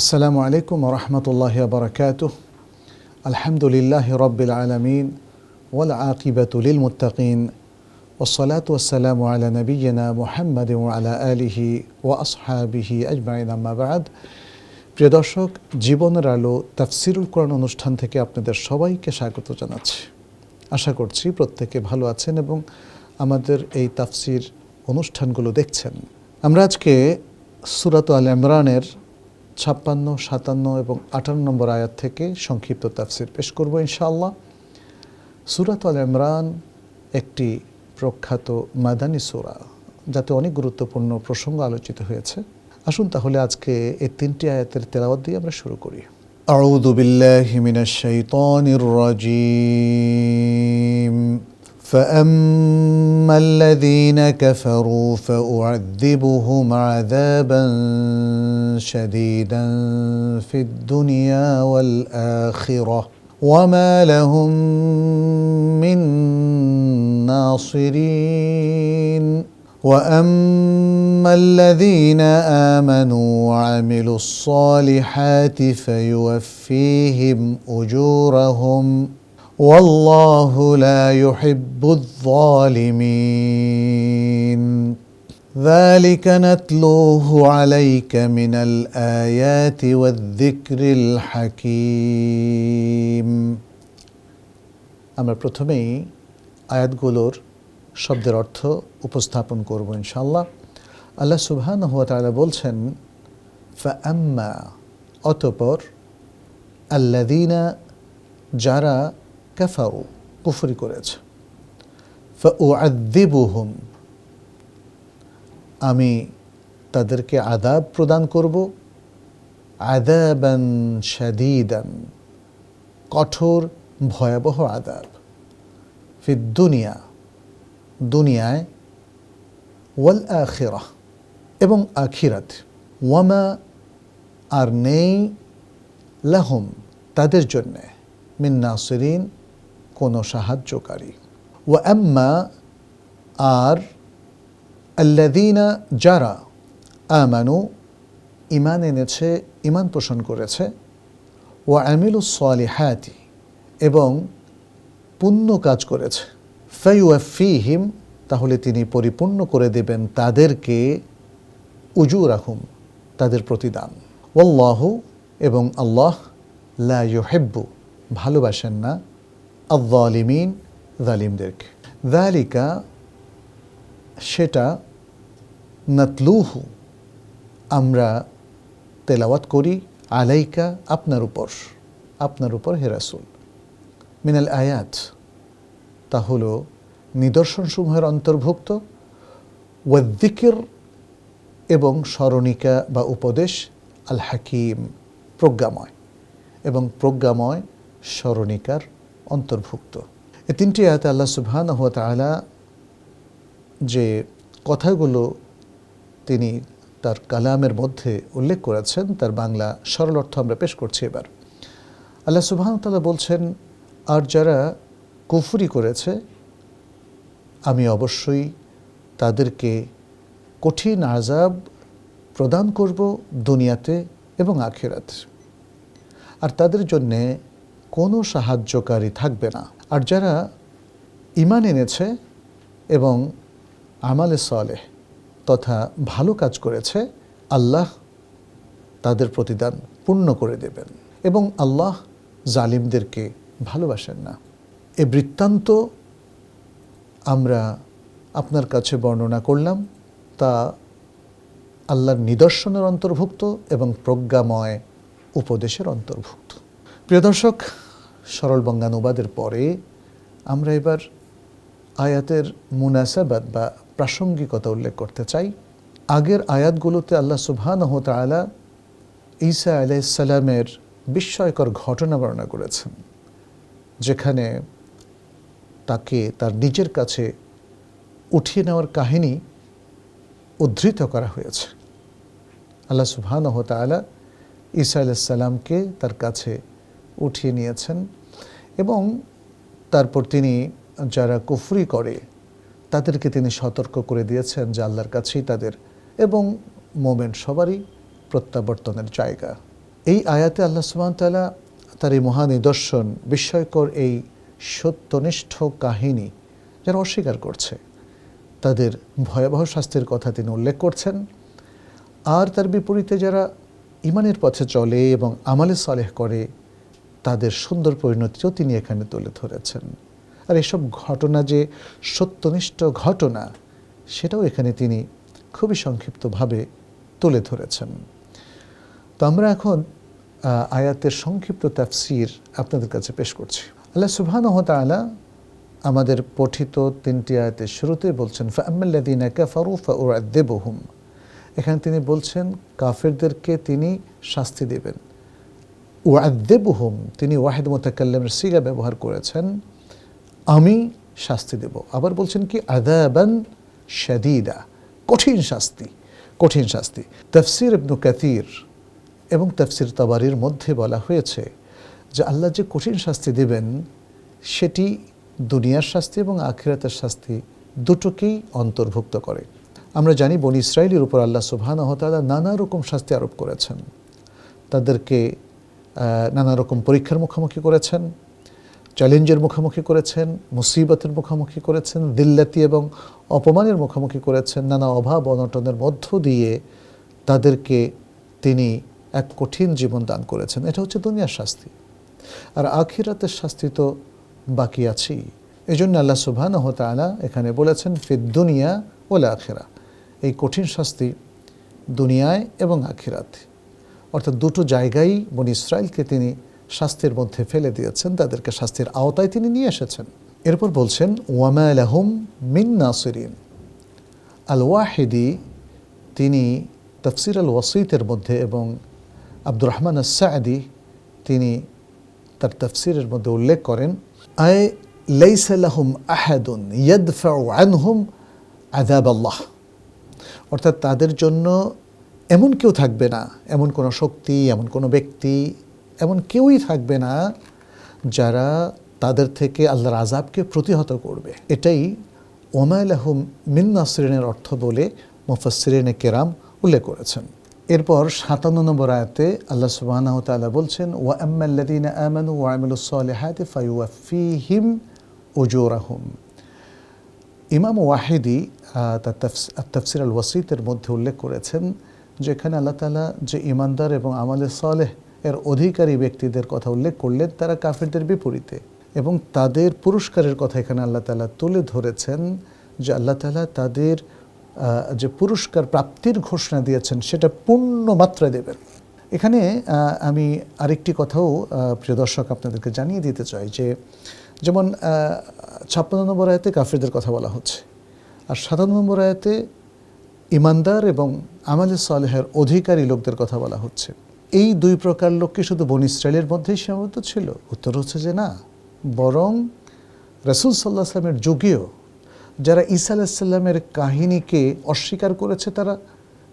আসসালামু আলাইকুম রহমতুল্লাহ বারকাত আলহামদুলিল্লাহ রবিল আলমিন ওয়াল আকিবাতুলিল ও ওসলাত ওসালাম আলা নবীনা মোহাম্মদ আলা আলিহি ও আসহাবিহি আজমাইন আম্মাবাদ প্রিয় দর্শক, জীবনের আলো তাফসিরুল কোরআন অনুষ্ঠান থেকে আপনাদের সবাইকে স্বাগত জানাচ্ছি। আশা করছি প্রত্যেকে ভালো আছেন এবং আমাদের এই তাফসির অনুষ্ঠানগুলো দেখছেন। আমরা আজকে সুরাত আল ইমরানের ছাপ্পান্ন সাতান্ন এবং আটান্ন নম্বর আয়াত থেকে সংক্ষিপ্ত তাফসির পেশ করব ইনশাআল্লাহ সুরাত আল ইমরান একটি প্রখ্যাত মাদানী সুরা যাতে অনেক গুরুত্বপূর্ণ প্রসঙ্গ আলোচিত হয়েছে আসুন তাহলে আজকে এই তিনটি আয়াতের তেলাওয়াত দিয়ে আমরা শুরু করি أعوذ بالله من الشيطان الرجيم فأما الذين كفروا فأعذبهم عذابا شديدا في الدنيا والآخرة وما لهم من ناصرين واما الذين امنوا وعملوا الصالحات فيوفيهم اجورهم والله لا يحب الظالمين ذلك نتلوه عليك من الايات والذكر الحكيم আমরা প্রথমেই আয়াতগুলোর শব্দের অর্থ উপস্থাপন করব ইনশাল্লাহ আল্লাহ সুবহান হুয়া তাআলা বলছেন ফাআম্মা অতপর আল্লাদিনা যারা কাফাউ কুফরি করেছে। ফাউআযিবুহুম আমি তাদেরকে আদাব প্রদান করব। আদাবান শাদীদান, কঠোর, ভয়াবহ আদাব ফিদ দুনিয়া দুনিয়ায় ওয়াল আখিরা এবং আখিরাত। ওয়ামা আর নেই লাহুম, তাদের জন্যে, মিন কোনো সাহায্যকারী। ও আম্মা আর আল্লাদিনা যারা আমানু ইমান এনেছে ইমান পোষণ করেছে। ও আমিলুস সালিহাতি, এবং পুণ্য কাজ করেছে। ফাইউফিহিম তাহলে তিনি পরিপূর্ণ করে দেবেন তাদেরকে উজু রাখুম তাদের প্রতিদান। ওল্লাহ এবং আল্লাহ লা ইউহেব্বু, ভালোবাসেন না। আলিমিন জালিমদেরকে দালিকা সেটা নাতলুহু আমরা তেলাওয়াত করি আলাইকা আপনার উপর আপনার উপর হেরাসুল মিনাল আয়াত, তা হল নিদর্শনসমূহের অন্তর্ভুক্ত। ওয়াদ্দিকের এবং স্মরণিকা বা উপদেশ আল হাকিম প্রজ্ঞাময় এবং প্রজ্ঞাময় স্মরণিকার অন্তর্ভুক্ত। এ তিনটি আয়াতে আল্লাহ সুবহান হুয়া তালা যে কথাগুলো তিনি তার কালামের মধ্যে উল্লেখ করেছেন, তার বাংলা সরল অর্থ আমরা পেশ করছি এবার। আল্লাহ তাল্লাহ বলছেন, আর যারা কুফুরি করেছে, আমি অবশ্যই তাদেরকে কঠিন আজাব প্রদান করব দুনিয়াতে এবং আখেরাতে। আর তাদের জন্যে কোনো সাহায্যকারী থাকবে না। আর যারা ইমান এনেছে এবং আমালে সালেহ তথা ভালো কাজ করেছে, আল্লাহ তাদের প্রতিদান পূর্ণ করে দেবেন এবং আল্লাহ জালিমদেরকে ভালোবাসেন না। এ বৃত্তান্ত আমরা আপনার কাছে বর্ণনা করলাম। তা আল্লাহর নিদর্শনের অন্তর্ভুক্ত এবং প্রজ্ঞাময় উপদেশের অন্তর্ভুক্ত। প্রিয় দর্শক, সরল বঙ্গানুবাদের পরে আমরা এবার আয়াতের মুনাসাবাদ বা প্রাসঙ্গিকতা উল্লেখ করতে চাই। আগের আয়াতগুলোতে আল্লাহ সুবহান তালা ঈসা আলাইসাল্লামের বিস্ময়কর ঘটনা বর্ণনা করেছেন, যেখানে তাকে তার নিজের কাছে উঠিয়ে নেওয়ার কাহিনী উদ্ধৃত করা হয়েছে। আল্লাহ সুবহান তালা ঈসা আলাইসাল্লামকে তার কাছে উঠিয়ে নিয়েছেন এবং তারপর তিনি যারা কুফরি করে, তাদেরকে তিনি সতর্ক করে দিয়েছেন যে আল্লাহর কাছেই তাদের এবং মোমেন সবারই প্রত্যাবর্তনের জায়গা। এই আয়াতে আল্লাহ সুবহান তাআলা তার এই মহা নিদর্শন, বিস্ময়কর এই সত্যনিষ্ঠ কাহিনী যারা অস্বীকার করছে। তাদের ভয়াবহ শাস্তির কথা তিনি উল্লেখ করছেন। আর তার বিপরীতে যারা ইমানের পথে চলে এবং আমালে সলেহ করে তাদের সুন্দর পরিণতিও তিনি এখানে তুলে ধরেছেন। আর এসব ঘটনা যে সত্যনিষ্ঠ ঘটনা, সেটাও এখানে তিনি খুবই সংক্ষিপ্তভাবে তুলে ধরেছেন। তো আমরা এখন আয়াতের সংক্ষিপ্ত তাফসির আপনাদের কাছে পেশ করছি। আল্লাহ সুবহানাহু ওয়া তাআলা আমাদের পঠিত তিনটি আয়াতের শুরুতে বলছেন ফাউআযিবুহুম। এখানে তিনি বলছেন, কাফেরদেরকে তিনি শাস্তি দেবেন। ওয়াদ্দেবুহুম তিনি ওয়াহেদ মোতাকাল্লামের সিগা ব্যবহার করেছেন, আমি শাস্তি দেব। আবার বলছেন কি আদাবান শাদিদা, কঠিন শাস্তি কঠিন শাস্তি। তফসির ইবনু কাতির এবং তফসির তাবারির মধ্যে বলা হয়েছে যে আল্লাহ যে কঠিন শাস্তি দেবেন, সেটি দুনিয়ার শাস্তি এবং আখিরাতের শাস্তি দুটোকেই অন্তর্ভুক্ত করে। আমরা জানি বনি ইসরায়েলের উপর আল্লাহ সুবহানাহু ওয়া তাআলা নানা রকম শাস্তি আরোপ করেছেন। তাদেরকে নানা রকম পরীক্ষার মুখোমুখি করেছেন, চ্যালেঞ্জের মুখোমুখি করেছেন, মুসিবতের মুখোমুখি করেছেন, দিল্লাতি এবং অপমানের মুখোমুখি করেছেন, নানা অভাব অনটনের মধ্য দিয়ে তাদেরকে তিনি এক কঠিন জীবন দান করেছেন। এটা হচ্ছে দুনিয়ার শাস্তি। আর আখিরাতের শাস্তি তো বাকি আছেই। এই জন্য আল্লাহ সুবহানাহু ওয়া তাআলা এখানে বলেছেন, ফিদ দুনিয়া ওলা আখিরা। এই কঠিন শাস্তি দুনিয়ায় এবং আখিরাতে। অর্থাৎ দুটো জায়গায় বনি ইসরায়েলকে তিনি শাস্তির মধ্যে ফেলে দিয়েছেন, তাদেরকে শাস্তির আওতায় তিনি নিয়ে এসেছেন। এরপর বলছেন, ওয়ামা লাহুম মিন নাসিরিন। আল ওয়াহিদি তিনি তফসির আল ওয়াসিতের মধ্যে এবং আব্দুর রহমান সাদি তিনি তার তফসিরের মধ্যে উল্লেখ করেন আয় লাইসালাহুম আহাদুন ইয়াদফাউ আনহুম আযাব আল্লাহ অর্থাৎ তাদের জন্য এমন কেউ থাকবে না, এমন কোনো শক্তি, এমন কোনো ব্যক্তি, এমন কেউই থাকবে না যারা তাদের থেকে আল্লাহর আজাবকে প্রতিহত করবে। এটাই ওমায়ালাহুম মিন নাসরিনের অর্থ বলে মুফাসসিরিনে কেরাম উল্লেখ করেছেন। এরপর সাতান্ন নম্বর আয়াতে আল্লাহ সুবহানাহু ওয়া তাআলা বলছেন, ওয়া আম্মাল্লাযীনা আমানু ওয়া আমিলুস সালিহাতি ফায়ুওয়াফিহিম উজুরাহুম। ইমাম ওয়াহিদি তার তাফস- তাফসির আল ওয়াসিতের মধ্যে উল্লেখ করেছেন যে এখানে আল্লাহ তালা যে ইমানদার এবং আমালে সালেহ এর অধিকারী ব্যক্তিদের কথা উল্লেখ করলেন, তারা কাফিরদের বিপরীতে। এবং তাদের পুরস্কারের কথা এখানে আল্লাহ তালা তুলে ধরেছেন যে আল্লাহ তালা তাদের যে পুরস্কার প্রাপ্তির ঘোষণা দিয়েছেন, সেটা পূর্ণ মাত্রায় দেবেন। এখানে আমি আরেকটি কথাও প্রিয় দর্শক, আপনাদেরকে জানিয়ে দিতে চাই যে, যেমন ছাপ্পান্ন নম্বর আয়াতে কাফিরদের কথা বলা হচ্ছে। আর সাতান্ন নম্বর আয়াতে ইমানদার এবং আমালে সালেহের অধিকারী লোকদের কথা বলা হচ্ছে। এই দুই প্রকার লোক কি শুধু বন ইসরায়েলের মধ্যেই সীমাবদ্ধ ছিল। উত্তর হচ্ছে যে না, বরং রসুল সাল্লাহ আসলামের যুগেও যারা ঈসা আলাহিসাল্লামের কাহিনীকে অস্বীকার করেছে, তারা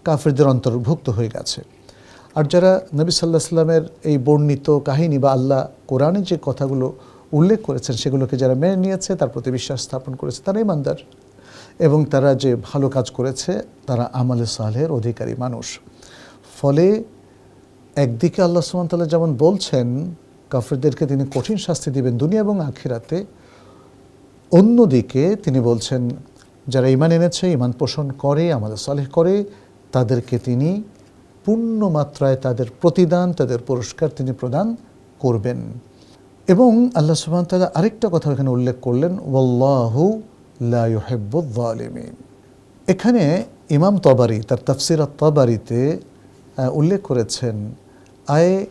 কাফিরদের অন্তর্ভুক্ত হয়ে গেছে। আর যারা নবী সাল্লাহ সাল্লামের এই বর্ণিত কাহিনী বা আল্লাহ কোরআনে যে কথাগুলো উল্লেখ করেছেন, সেগুলোকে যারা মেনে নিয়েছে, তার প্রতি বিশ্বাস স্থাপন করেছে, তারা ইমানদার এবং তারা যে ভালো কাজ করেছে, তারা আমলে সালের অধিকারী মানুষ। ফলে একদিকে আল্লাহ সুমতাল্লাহ যেমন বলছেন, কাফিরদেরকে তিনি কঠিন শাস্তি দিবেন দুনিয়া এবং আখিরাতে। অন্যদিকে তিনি বলছেন, যারা ইমান এনেছে ইমান পোষণ করে আমাদের সালেহ করে, তাদেরকে তিনি পূর্ণ মাত্রায় তাদের প্রতিদান, তাদের পুরস্কার তিনি প্রদান করবেন। এবং আল্লাহ সুবহান তাআলা আরেকটা কথা এখানে উল্লেখ করলেন, ওয়াল্লাহু এখানে ইমাম তবারি, তার তাফসির তবারিতে উল্লেখ করেছেন, আয়,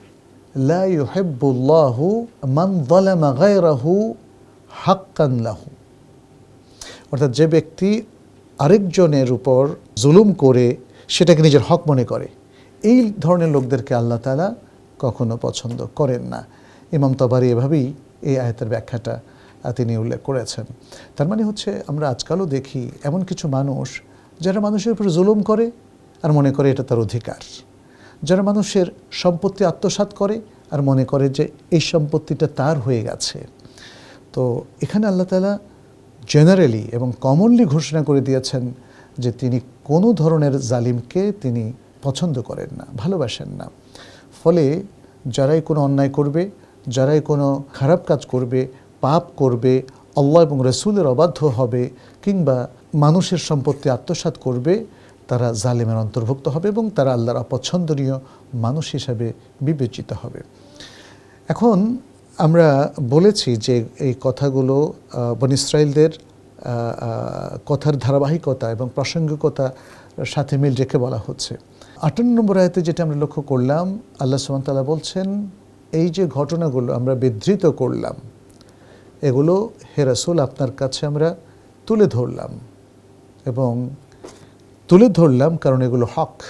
লা মান গায়রাহু হাক্কান লাহু। অর্থাৎ যে ব্যক্তি আরেকজনের উপর জুলুম করে, সেটাকে নিজের হক মনে করে। এই ধরনের লোকদেরকে আল্লাহ তালা কখনো পছন্দ করেন না। ইমাম তবারি এভাবেই এই আয়তের ব্যাখ্যাটা তিনি উল্লেখ করেছেন। তার মানে হচ্ছে আমরা আজকালও দেখি এমন কিছু মানুষ যারা মানুষের উপর জুলুম করে আর মনে করে এটা তার অধিকার। যারা মানুষের সম্পত্তি আত্মসাৎ করে আর মনে করে যে এই সম্পত্তিটা তার হয়ে গেছে। তো এখানে আল্লাহ তালা জেনারেলি এবং কমনলি ঘোষণা করে দিয়েছেন যে তিনি কোনো ধরনের জালিমকে তিনি পছন্দ করেন না, ভালোবাসেন না। ফলে যারাই কোনো অন্যায় করবে, যারাই কোনো খারাপ কাজ করবে পাপ করবে, আল্লাহ এবং রসুলের অবাধ্য হবে কিংবা মানুষের সম্পত্তি আত্মসাৎ করবে, তারা জালেমের অন্তর্ভুক্ত হবে এবং তারা আল্লাহর অপছন্দনীয় মানুষ হিসাবে বিবেচিত হবে। এখন আমরা বলেছি যে এই কথাগুলো বন ইসরায়েলদের কথার ধারাবাহিকতা এবং প্রাসঙ্গিকতার সাথে মিল রেখে বলা হচ্ছে। আটান্ন নম্বর আয়তে যেটা আমরা লক্ষ্য করলাম, আল্লাহ সুমান তালা বলছেন, এই যে ঘটনাগুলো আমরা বিধৃত করলাম এগুলো হেরাসুল আপনার কাছে আমরা তুলে ধরলাম। এবং তুলে ধরলাম কারণ এগুলো হক।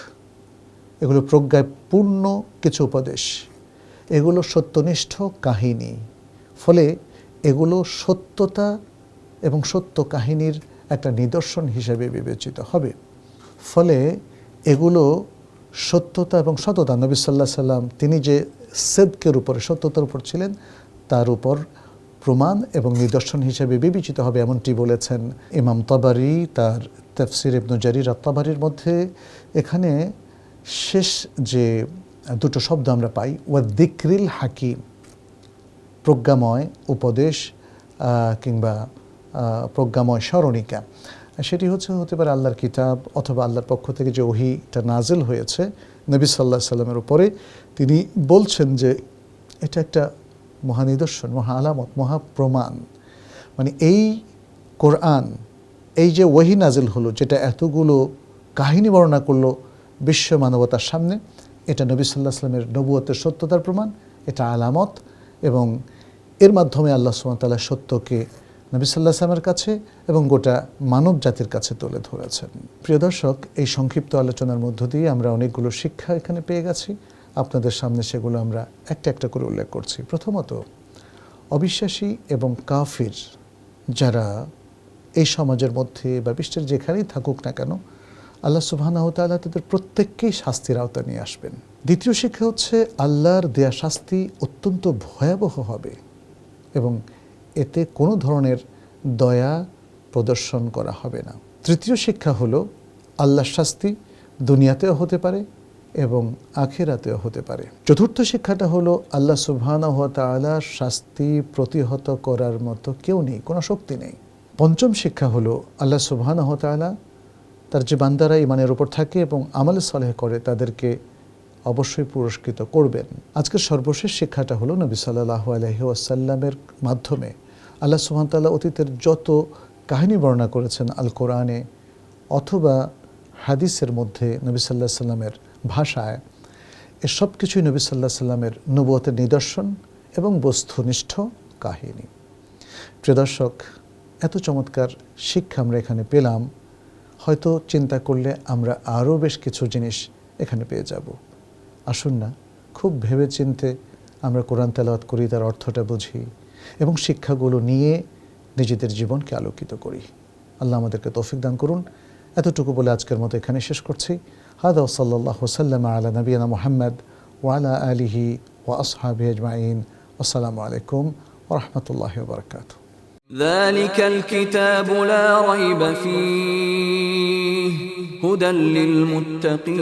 এগুলো প্রজ্ঞায় পূর্ণ কিছু উপদেশ। এগুলো সত্যনিষ্ঠ কাহিনী। ফলে এগুলো সত্যতা এবং সত্য কাহিনীর একটা নিদর্শন হিসেবে বিবেচিত হবে। ফলে এগুলো সত্যতা এবং সততা, নবী সাল্লাহ সাল্লাম তিনি যে সেদকের উপরে, সত্যতার উপর ছিলেন, তার উপর প্রমাণ এবং নিদর্শন হিসেবে বিবেচিত হবে এমনটি বলেছেন ইমাম তাবারি, তার তফসির ইবনু জারির আত্মাবারির মধ্যে। এখানে শেষ যে দুটো শব্দ আমরা পাই ওয়া দিক্রিল হাকিম, প্রজ্ঞাময় উপদেশ কিংবা প্রজ্ঞাময় স্মরণিকা। সেটি হচ্ছে, হতে পারে আল্লাহর কিতাব অথবা আল্লাহর পক্ষ থেকে যে ওহিটা নাজিল হয়েছে নবী সাল্লাহ সাল্লামের উপরে, তিনি বলছেন যে এটা একটা মহানিদর্শন, মহা আলামত, মহা প্রমাণ। মানে এই কোরআন, এই যে ওহি নাজিল হলো, যেটা এতগুলো কাহিনী বর্ণনা করল বিশ্ব মানবতার সামনে, এটা নবী সাল্লাহ আসলামের নবুয়তের সত্যতার প্রমাণ, এটা আলামত এবং এর মাধ্যমে আল্লাহ সুমতাল্লাহ সত্যকে নবী সাল্লাহ আসলামের কাছে এবং গোটা মানব জাতির কাছে তুলে ধরেছেন। প্রিয় দর্শক, এই সংক্ষিপ্ত আলোচনার মধ্য দিয়ে আমরা অনেকগুলো শিক্ষা এখানে পেয়ে গেছি। আপনাদের সামনে সেগুলো আমরা একটা একটা করে উল্লেখ করছি। প্রথমত, অবিশ্বাসী এবং কাফির যারা এই সমাজের মধ্যে বা বিশ্বের যেখানেই থাকুক না কেন, আল্লাহ সুবহানাহু ওয়া তাদের প্রত্যেককেই শাস্তির আওতা নিয়ে আসবেন। দ্বিতীয় শিক্ষা হচ্ছে, আল্লাহর দেয়া শাস্তি অত্যন্ত ভয়াবহ হবে এবং এতে কোনো ধরনের দয়া প্রদর্শন করা হবে না। তৃতীয় শিক্ষা হলো, আল্লাহর শাস্তি দুনিয়াতেও হতে পারে এবং আখেরাতেও হতে পারে। চতুর্থ শিক্ষাটা হলো, আল্লাহ তাআলার শাস্তি প্রতিহত করার মতো কেউ নেই, কোনো শক্তি নেই। পঞ্চম শিক্ষা হলো, আল্লাহ তাআলা তার যে বান্দারা ইমানের ওপর থাকে এবং আমলে সলেহ করে, তাদেরকে অবশ্যই পুরস্কৃত করবেন। আজকের সর্বশেষ শিক্ষাটা হলো, নবী সাল্লাহ আলহি আসাল্লামের মাধ্যমে আল্লাহ সুহামতাল্লাহ অতীতের যত কাহিনী বর্ণনা করেছেন আল কোরআনে অথবা হাদিসের মধ্যে নবী সাল্লাহ সাল্লামের ভাষায় এসব কিছুই নবী সাল্লাহ সাল্লামের নবুয়তের নিদর্শন এবং বস্তুনিষ্ঠ কাহিনী। প্রিয় দর্শক, এত চমৎকার শিক্ষা আমরা এখানে পেলাম। হয়তো চিন্তা করলে আমরা আরও বেশ কিছু জিনিস এখানে পেয়ে যাব। আসুন না, খুব ভেবে চিনতে আমরা কোরআন তেলাওয়াত করি, তার অর্থটা বুঝি এবং শিক্ষাগুলো নিয়ে নিজেদের জীবনকে আলোকিত করি। আল্লাহ আমাদেরকে তৌফিক দান করুন। এতটুকু বলে আজকের মতো এখানে শেষ করছি। هذا وصلى الله وسلم على نبينا محمد وعلى آله وأصحابه أجمعين. والسلام عليكم ورحمة الله وبركاته. ذلك الكتاب لا ريب فيه هدى للمتقين.